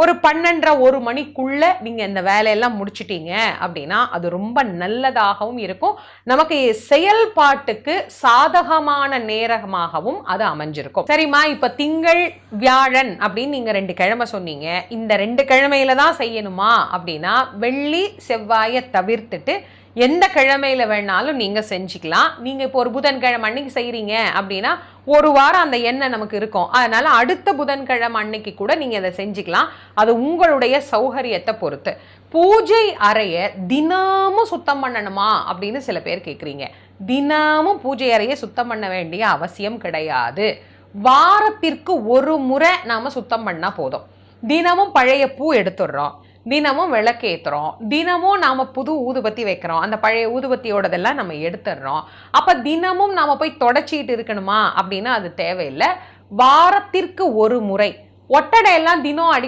ஒரு பன்னெண்டரை ஒரு மணிக்குள்ள நீங்க இந்த வேலையெல்லாம் முடிச்சிட்டீங்க அப்படின்னா அது ரொம்ப நல்லதாகவும் இருக்கும். நமக்கு செயல்பாட்டுக்கு சாதகமான நேரமாகவும் அது அமைஞ்சிருக்கும். சரிம்மா இப்போ திங்கள் வியாழன் அப்படின்னு நீங்க ரெண்டு கிழமை சொன்னீங்க. இந்த ரெண்டு கிழமையில தான் செய்யணுமா அப்படின்னா வெள்ளி செவ்வாயை தவிர்த்துட்டு எந்த கிழமையில வேணாலும் நீங்க செஞ்சுக்கலாம். நீங்க இப்போ ஒரு புதன்கிழமை அன்னைக்கு செய்கிறீங்க அப்படின்னா ஒரு வாரம் அந்த எண்ணெய் நமக்கு இருக்கும். அதனால அடுத்த புதன்கிழமை அன்னைக்கு கூட நீங்க அதை செஞ்சுக்கலாம். அது உங்களுடைய சௌகரியத்தை பொறுத்து. பூஜை அறைய தினமும் சுத்தம் பண்ணணுமா அப்படின்னு சில பேர் கேட்குறீங்க தினமும் பூஜை அறையை சுத்தம் பண்ண வேண்டிய அவசியம் கிடையாது. வாரத்திற்கு ஒரு முறை நாம சுத்தம் பண்ணா போதும். தினமும் பழைய பூ எடுத்துடுறோம். தினமும் விளக்கேற்றுறோம் தினமும் நாம புது ஊதுபத்தி வைக்கிறோம். அந்த பழைய ஊதுபத்தியோடதெல்லாம் நம்ம எடுத்துடுறோம் அப்ப தினமும் நாம போய் தொடச்சிட்டு இருக்கணுமா? அப்படின்னா அது தேவையில்லை. வாரத்திற்கு ஒரு முறை. ஒட்டடை எல்லாம் தினம் அடி